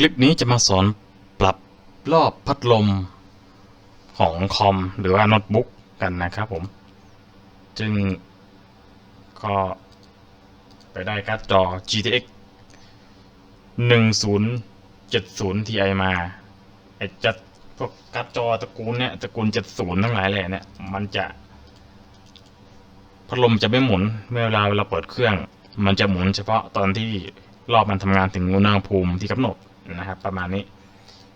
คลิปนี้จะมาสอนปรับรอบพัดลมของคอมหรือว่าโน้ตบุ๊กกันนะครับผม จึงก็ไปได้การ์ดจอ GTX 1070 Ti มาไอ้จะพวกการ์ดจอตระกูลเนี่ยตระกูล 70 ทั้งหลายแหละเนี่ย มันจะ พัดลมจะไม่หมุนเมื่อเวลาเราเปิดเครื่อง มันจะหมุนเฉพาะตอนที่รอบมันทำงานถึงอุณหภูมิที่กำหนด นะครับ ประมาณนี้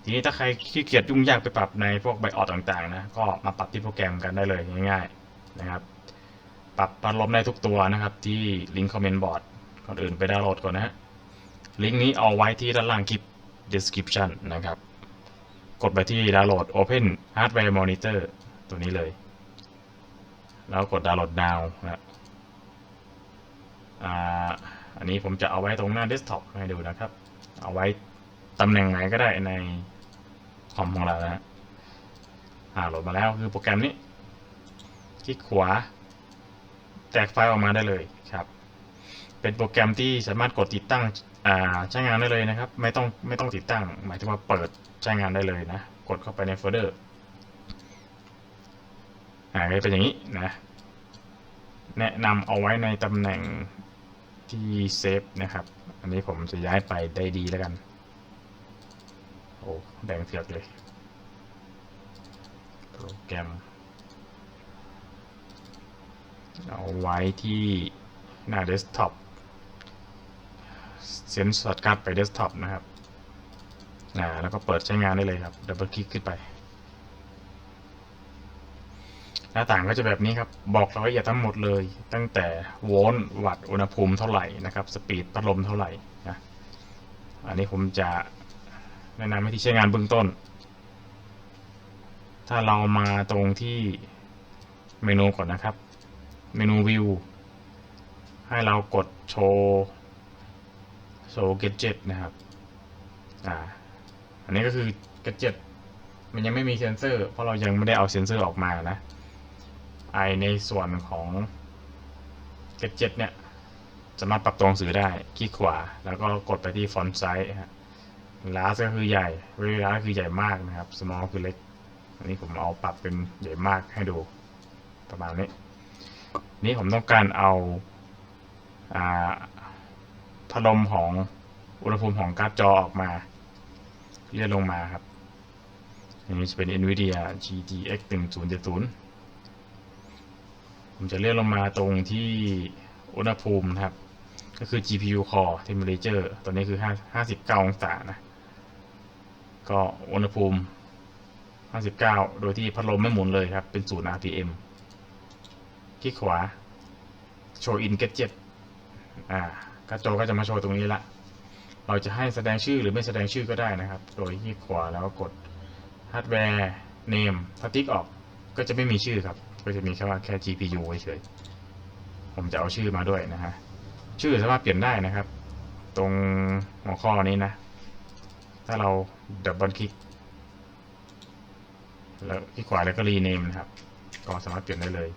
ทีนี้ถ้าใครขี้เกียจยุ่งยากไปปรับในพวกไบออดต่างๆนะก็มาปรับที่โปรแกรมกันได้เลยง่าย ๆนะครับ ปรับพัดลมได้ทุกตัวนะครับ ที่ลิงก์คอมเมนต์บอร์ดก่อนอื่นไปดาวน์โหลดก่อนนะฮะลิงก์นี้เอาไว้ที่ด้านล่างคลิป description นะครับ กดไปที่ดาวน์โหลด Open Hardware Monitor ตัวนี้เลย แล้วกดดาวน์โหลด now นะอ่าอันนี้ผมจะเอาไว้ตรงหน้าเดสก์ท็อปให้ดูนะครับ เอาไว้ ตำแหน่งไหนก็ได้ในคอมของเรานะฮะอ่าโหลดมาแล้วคือโปรแกรมนี้ คลิกขวา แตกไฟล์ออกมาได้เลยครับ เป็นโปรแกรมที่สามารถกดติดตั้งอ่าใช้งานได้เลยนะครับ ไม่ต้องไม่ต้องติดตั้ง หมายถึงว่าเปิดใช้งานได้เลยนะ กดเข้าไปในโฟลเดอร์อ่าเป็นอย่างนี้นะ แนะนำเอาไว้ในตำแหน่งที่เซฟนะครับ อันนี้ผมจะย้ายไปได้ดีแล้วกัน โอ้แดงเถือกเลย โปรแกรม เอาไว้ที่หน้าเดสก์ท็อปเซ็นสอดการ์ดไปเดสก์ท็อปนะครับอ่าแล้วก็เปิดใช้งานได้เลยครับ ดับเบิลคลิกขึ้นไป หน้าต่างก็จะแบบนี้ครับ บอกรายละเอียดทั้งหมดเลย ตั้งแต่โวลต์วัตต์อุณหภูมิเท่าไหร่นะครับ สปีดพัดลมเท่าไหร่นะ อันนี้ผมจะ แนะนำให้ที่ใช้งานเบื้องต้น ถ้าเรามาตรงที่เมนูก่อนนะครับ เมนูวิวให้เรากดโชว์โชว์ gadget นะครับอ่าอันนี้ก็คือ gadget มันยังไม่มีเซนเซอร์ เพราะเรายังไม่ได้เอาเซนเซอร์ออกมานะไอในส่วนของ gadget เนี่ยสามารถปรับตัวหนังสือได้ คลิกขวา แล้วก็กดไปที่ฟอนต์ไซส์ฮะ ลาสก็คือใหญ่เวลาก็คือใหญ่มากนะครับ small คือเล็ก อันนี้ผมเอาปรับเป็นใหญ่มากให้ดูประมาณนี้ นี่ผมต้องการเอาอ่าพัดลมของอุณหภูมิของการ์ดจอออกมา เลื่อนลงมาครับ อันนี้จะเป็น NVIDIA GTX 1070 ผมจะเลื่อนลงมาตรงที่อุณหภูมินะครับ ก็คือ GPU core temperature ตอนนี้คือ 59 องศานะ ก็อุณหภูมิ 59 โดยที่พัดลมไม่หมุนเลยครับ เป็น0 RPM คลิกขวา show in gadget อ่ากระจกก็จะมาโชว์ตรงนี้ละ เราจะให้แสดงชื่อหรือไม่แสดงชื่อก็ได้นะครับ โดยคลิกขวาแล้วก็กด hardware name ถ้าติ๊กออกก็จะไม่มีชื่อครับ ก็จะมีแค่ว่าแค่ GPU เฉยๆผมจะเอาชื่อมาด้วยนะฮะ ชื่อสามารถเปลี่ยนได้นะครับ ตรงหัวข้อนี้นะ ถ้าเราดับเบิลคลิกแล้วคลิกขวาแล้วก็รีเนมนะครับ ก็สามารถเปลี่ยนได้เลย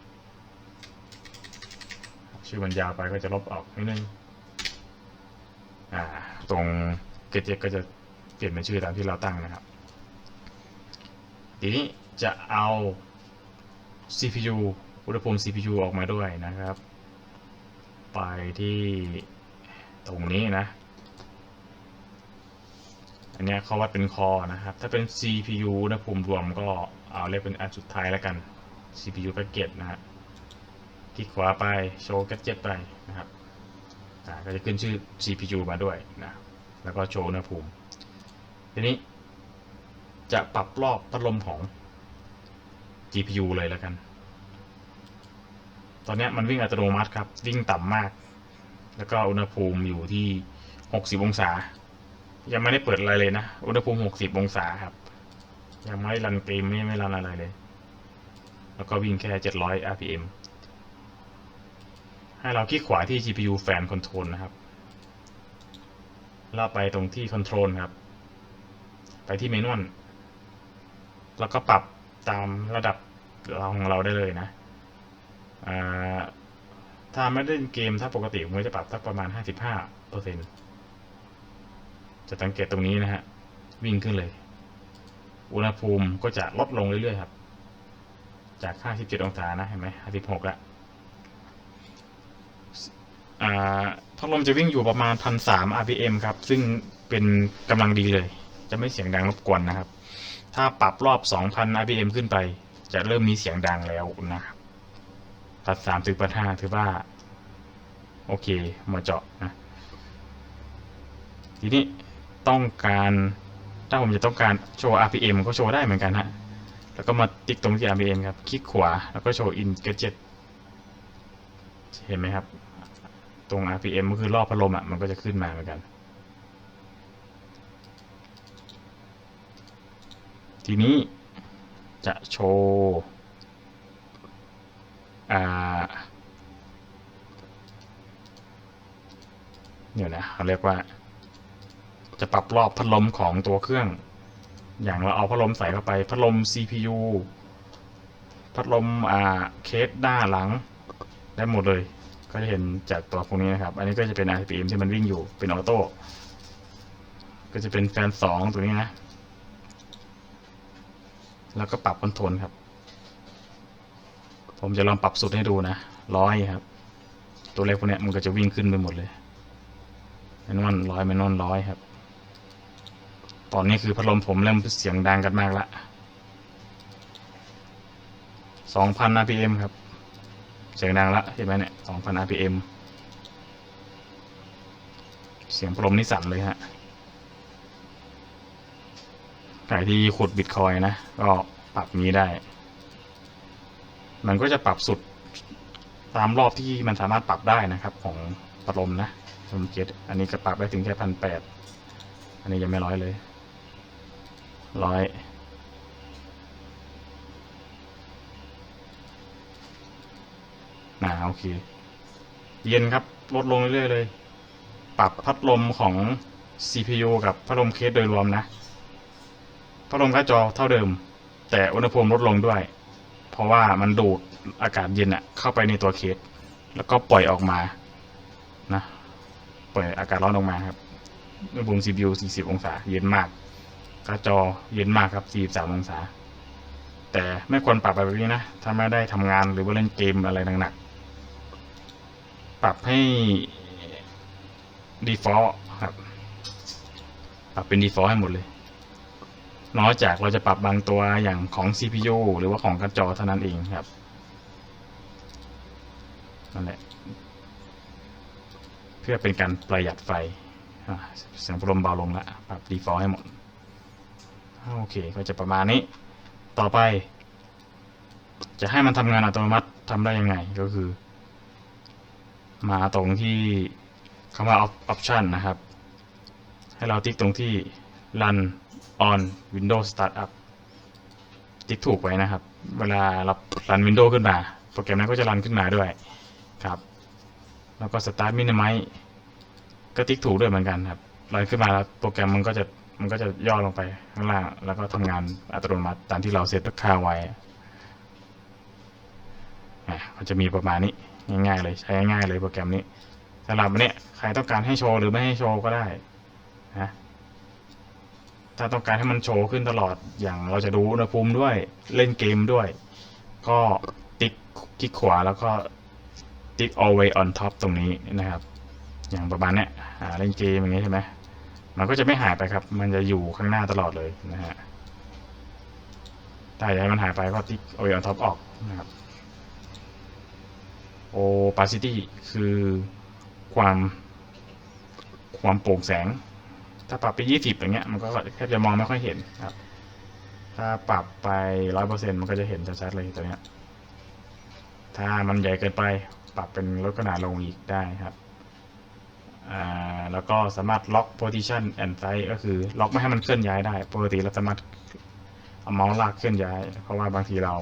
ชื่อมันยาวไปก็จะลบออกนิดนึงอ่าตรงเกจก็จะเปลี่ยนเป็นชื่อตามที่เราตั้งนะครับ ทีนี้จะเอา CPU อุณหภูมิ CPU ออกมาด้วยนะครับ ไปที่ตรงนี้นะ นเนี้เขาวัดเป็นคอนะครับ ถ้าเป็น CPU อุณหภูมิรวมก็เอาเรียกเป็นอันสุดท้ายแล้วกัน CPU package นะฮะคลิกขวาไปโชว์ gadget ไปนะครับก็จะขึ้นชื่อ CPU มาด้วยนะแล้วก็โชว์อุณหภูมิ ทีนี้ จะปรับรอบพัดลมของ GPU เลยแล้วกัน ตอนนี้มันวิ่งอัตโนมัติครับ วิ่งต่ำมาก แล้วก็อุณหภูมิอยู่ที่ 60 องศา ยังไม่ได้เปิดอะไรเลยนะ อุณหภูมิ 60 องศาครับ ยังไม่รันเกมไม่ไม่รันอะไรเลย แล้วก็วิ่งแค่ 700 RPM ให้เราคลิกขวาที่ GPU Fan Control นะครับแล้วไปตรงที่ Control ครับ ไปที่เมนูแล้วก็ปรับตามระดับของเราได้เลยนะถ้าไม่เล่นเกมถ้าปกติผมจะปรับสักประมาณ 55เปอร์เซ็นต์ จะสังเกตตรงนี้นะฮะ วิ่งขึ้นเลย อุณหภูมิก็จะลดลงเรื่อยๆครับ จาก 57 องศานะ เห็นไหม56แล้วอ่าพัดลมจะวิ่งอยู่ประมาณ 1,300 rpm ครับ ซึ่งเป็นกำลังดีเลย จะไม่เสียงดังรบกวนนะครับ ถ้าปรับรอบ 2,000 rpm ขึ้นไป จะเริ่มมีเสียงดังแล้วนะครับพัด3ถึงพัด5ถือว่า โอเคมาเจาะนะทีนี้ ต้องการ ถ้าผมจะต้องการโชว์ RPM ก็โชว์ได้เหมือนกันฮะ แล้วก็มาติ๊กตรงที่ RPM ครับ คลิกขวา แล้วก็โชว์ in gadget เห็นไหมครับ ตรง RPM ก็คือรอบพัดลมอะ มันก็จะขึ้นมาเหมือนกัน ทีนี้จะโชว์เดี๋ยวนะเขาเรียกว่า จะปรับรอบพัดลมของตัวเครื่อง อย่างเราเอาพัดลมใส่เข้าไป พัดลม CPU พัดลมอ่าเคสหน้าหลังได้หมดเลย ก็จะเห็นจากตัวพวกนี้นะครับ อันนี้ก็จะเป็น RPM ที่มันวิ่งอยู่เป็นออโต้ก็จะเป็นแฟนสองตัวนี้นะ แล้วก็ปรับคอนโทรลครับ ผมจะลองปรับสุดให้ดูนะร้อยครับ ตัวเลขพวกนี้มันก็จะวิ่งขึ้นไปหมดเลยแมนนวลร้อยแมนนวลร้อยครับ อนนี้คือพัดลมผมเริ่มเสียงดังกันมากละสองพัน rpm ครับ เสียงดังละเห็นไหมเนี่ยสองพัน rpm เสียงพัดลมนี่สั่นเลยฮะใครที่ขุดบิตคอยนะ ก็ปรับนี้ได้ มันก็จะปรับสุดตามรอบที่มันสามารถปรับได้นะครับ ของพัดลมนะผมเกตอันนี้ก็ปรับได้ถึงแค่พันแปดอันนี้ยังไม่ร้อยเลย ร้อยอ่าโอเค เย็นครับ ลดลงเรื่อยๆเลย ปรับพัดลมของ CPU กับพัดลมเคสโดยรวมนะ พัดลมการ์ดจอเท่าเดิม แต่อุณหภูมิลดลงด้วย เพราะว่ามันดูดอากาศเย็นอะเข้าไปในตัวเคส แล้วก็ปล่อยออกมานะปล่อยอากาศร้อนออกมาครับอุณหภูมิ CPU 40 องศา เย็นมาก กร์ดจอเย็นมากครับ43องศา แต่ไม่ควรปรับแบบนี้นะ ถ้าไม่ได้ทำงานหรือว่าเล่นเกมอะไรหนักๆ ปรับให้ default ครับ ปรับเป็น default ให้หมดเลย นอกจากเราจะปรับบางตัวอย่างของ CPU หรือว่าของกร์ดจอเท่านั้นเองครับนั่นแหละเพื่อเป็นการประหยัดไฟเสียงพัดลมเบาลงละปรับ default ให้หมด โอเคก็จะประมาณนี้ ต่อไป จะให้มันทำงานอัตโนมัติทำได้ยังไงก็คือ มาตรงที่คำว่า option นะครับ ให้เราติ๊กตรงที่ run on Windows Startup ติ๊กถูกไว้นะครับ เวลาเรา run Windows ขึ้นมา โปรแกรมนั้นก็จะรันขึ้นมาด้วยครับ แล้วก็ Start Minimize ก็ติ๊กถูกด้วยเหมือนกันครับรันขึ้นมาแล้วโปรแกรมมันก็จะ มันก็จะย่อลงไปข้างล่าง แล้วก็ทำงานอัตโนมัติตามที่เราเซตค่าไว้อะมันจะมีประมาณนี้ง่ายๆ เลยใช้ง่ายๆเลยโปรแกรมนี้สำหรับวันนี้ใครต้องการให้โชว์หรือไม่ให้โชว์ก็ได้นะถ้าต้องการให้มันโชว์ขึ้นตลอดอย่างเราจะดูอุณหภูมิด้วยเล่นเกมด้วย ก็ติ๊กคลิกขวาแล้วก็ติ๊ก always on top ตรงนี้นะครับ อย่างประมาณเนี้ยเล่นเกมอย่างงี้ใช่ไหม มันก็จะไม่หายไปครับ มันจะอยู่ข้างหน้าตลอดเลยนะฮะถ้าอยากให้มันหายไปก็ติ๊ก always on top ออกนะครับ opacity คือความความโปร่งแสง ถ้าปรับไปยี่สิบอย่างเงี้ย มันก็แทบจะมองไม่ค่อยเห็นครับ ถ้าปรับไปร้อยเปอร์เซ็นมันก็จะเห็นชัดๆเลยตัวเนี้ยถ้ามันใหญ่เกินไป ปรับเป็นลดขนาดลงอีกได้ครับ อ่าแล้วก็สามารถล็อก position and size ก็คือล็อกไม่ให้มันเคลื่อนย้ายได้ปกติเราสามารถเอาเมาส์ลากเคลื่อนย้าย เพราะว่าบางทีเรา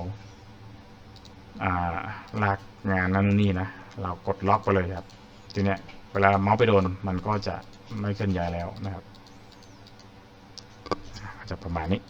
อ่าลากงานนั่นนี่นะเรากดล็อกไปเลยครับทีเนี้ยเวลาเมาส์ไปโดนมันก็จะไม่เคลื่อนย้ายแล้วนะครับ จะประมาณนี้